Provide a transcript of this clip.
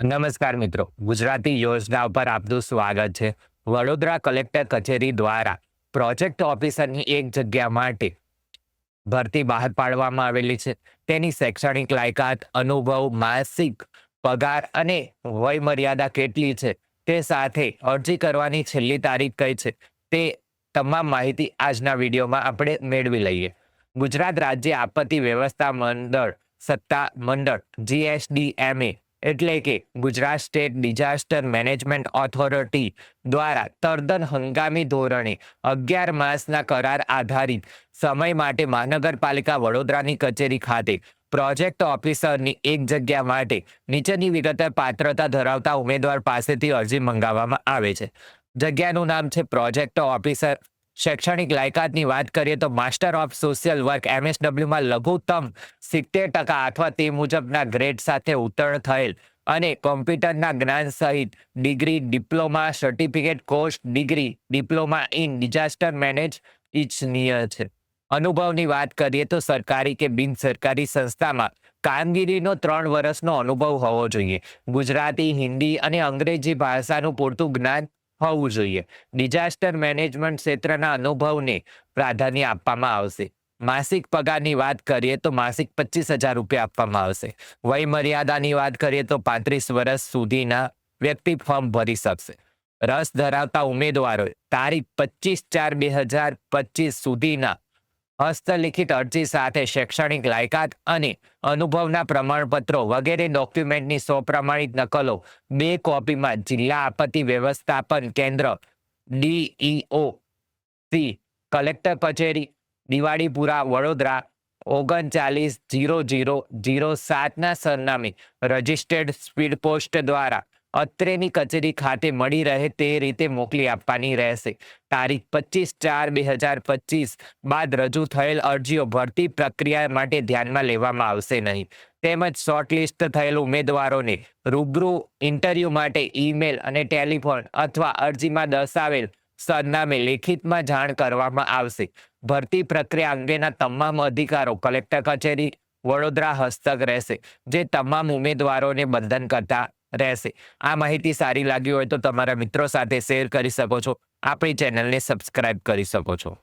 નમસ્કાર મિત્રો, ગુજરાતી યોજના પર આપનું સ્વાગત છે. વડોદરા કલેક્ટર કચેરી દ્વારા પ્રોજેક્ટ ઓફિસરની એક જગ્યા માટે ભરતી બહાર પાડવામાં આવેલી છે. તેની શૈક્ષણિક લાયકાત, અનુભવ, માસિક પગાર અને વય મર્યાદા કેટલી છે તે સાથે અરજી કરવાની છેલ્લી તારીખ કઈ છે તે તમામ માહિતી આજના વિડીયોમાં આપણે મેળવી લઈએ. ગુજરાત રાજ્ય આપત્તિ વ્યવસ્થા મંડળ, સત્તા મંડળ જીએસડીએમએ એટલે કે Gujarat State Disaster Management Authority દ્વારા તદ્દન હંગામી ધોરણે અગિયાર માસના કરાર આધારિત સમય માટે મહાનગરપાલિકા વડોદરાની કચેરી ખાતે પ્રોજેક્ટ ઓફિસરની એક જગ્યા માટે નીચેની વિગતે પાત્રતા ધરાવતા ઉમેદવાર પાસેથી અરજી મંગાવવામાં આવે છે. જગ્યાનું નામ છે પ્રોજેક્ટ ઓફિસર શૈક્ષણિક લાયકાતની વાત કરીએ તો માસ્ટર ઓફ સોશિયલ વર્ક એમએસડબલ્યુમાં લઘુત્તમ સિત્તેર ટકા અથવા તે મુજબના ગ્રેડ સાથે ઉત્તીર્ણ થયેલ અને કોમ્પ્યુટરના જ્ઞાન સહિત degree, diploma certificate course degree, diploma in disaster manage ઇચ્છનીય છે. અનુભવની વાત કરીએ તો સરકારી કે બિન સરકારી સંસ્થામાં કામગીરીનો ત્રણ વર્ષનો અનુભવ હોવો જોઈએ. ગુજરાતી, હિન્દી અને અંગ્રેજી ભાષાનું પૂરતું જ્ઞાન હોવું જોઈએ. ડિઝાસ્ટર મેનેજમેન્ટ ક્ષેત્રના અનુભવને પ્રાધાન્ય આપવામાં આવશે. માસિક પગારની વાત કરીએ તો માસિક પચીસ હજાર રૂપિયા આપવામાં આવશે. વય મર્યાદાની વાત કરીએ તો પાંત્રીસ વર્ષ સુધીના વ્યક્તિ ફોર્મ ભરી શકશે. રસ ધરાવતા ઉમેદવારો તારીખ પચીસ ચાર બે હજાર પચીસ સુધીના હસ્તલિખિત અરજી સાથે શૈક્ષણિક લાયકાત અને અનુભવના પ્રમાણપત્રો વગેરે ડોક્યુમેન્ટની સ્વપ્રમાણિત નકલો, બે કોપીમાં જિલ્લા આપત્તિ વ્યવસ્થાપન કેન્દ્ર, ડીઈઓ, સી, કલેક્ટર કચેરી, દિવાળીપુરા, વડોદરા, ઓગણચાલીસ, જીરો જીરો જીરો સાતના સરનામે, રજિસ્ટર્ડ સ્પીડ પોસ્ટ દ્વારા અત્રેની કચેરી ખાતે મળી રહે તે રીતે મોકલી આપવાની રહેશે. તારીખ પચીસ ચાર બે હજાર પચીસ બાદ રજૂ થયેલ અરજીઓ ભરતી પ્રક્રિયા માટે ધ્યાનમાં લેવામાં આવશે નહીં. તેમજ શોર્ટલિસ્ટ થયેલ ઉમેદવારોને રૂબરૂ ઇન્ટરવ્યૂ માટે ઈમેલ અને ટેલિફોન અથવા અરજીમાં દર્શાવેલ સરનામે લેખિતમાં જાણ કરવામાં આવશે. ભરતી પ્રક્રિયા અંગેના તમામ અધિકારો કલેક્ટર કચેરી, વડોદરા હસ્તક રહેશે, જે તમામ ઉમેદવારોને બંધન કરતા રહેશે. આ માહિતી સારી લાગી હોય તો તમારા મિત્રો સાથે શેર કરી શકો છો. આપણી ચેનલને સબસ્ક્રાઇબ કરી શકો છો.